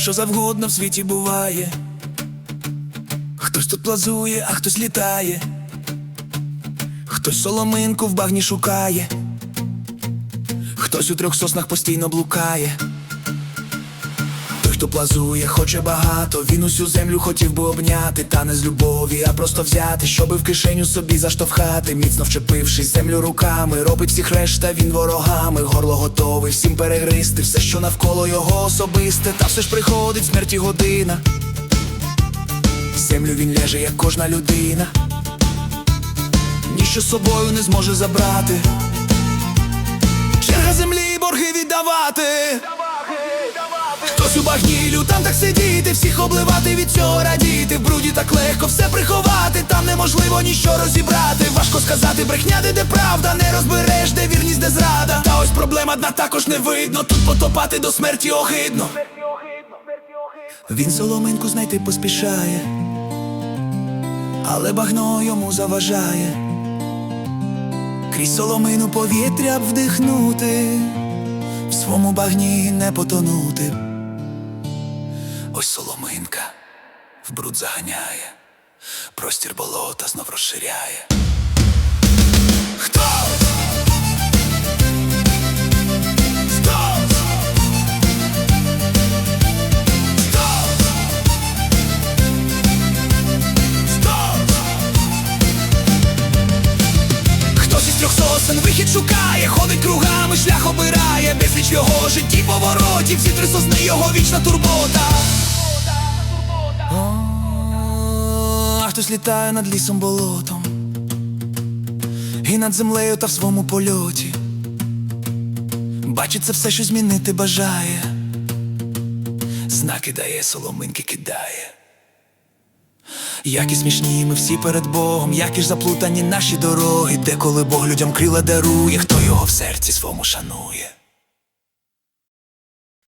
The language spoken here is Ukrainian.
що завгодно в світі буває. Хтось тут плазує, а хтось літає. Хтось соломинку в багні шукає. Хтось у трьох соснах постійно блукає. Хто плазує, хоче багато. Він усю землю хотів би обняти, та не з любові, а просто взяти, щоби в кишеню собі заштовхати, міцно вчепившись землю руками, робить всіх решта він ворогами, горло готовий всім перегристи, все, що навколо його особисте, та все ж приходить смерті година. Землю він ляже, як кожна людина. Ніщо з собою не зможе забрати. Так сидіти, всіх обливати від цього радіти. В бруді так легко все приховати, там неможливо ніщо розібрати. Важко сказати, брехня, де де правда, не розбереш, де вірність, де зрада. Та ось проблема дна також не видно. Тут потопати до смерті огидно. Він соломинку знайти поспішає, але багно йому заважає. Крізь соломину повітря б вдихнути, в свому багні не потонути. Ось соломинка в бруд заганяє, простір болота знов розширяє. Хто? Сосен вихід шукає, ходить кругами, шлях обирає, безліч в його житті поворотів, всі три сосни його вічна турбота. А хтось літає над лісом болотом і над землею та в своєму польоті. Бачить це все, що змінити бажає. Знаки дає, соломинки кидає. Які смішні ми всі перед Богом, які ж заплутані наші дороги, де коли Бог людям крила дарує, хто його в серці свому шанує.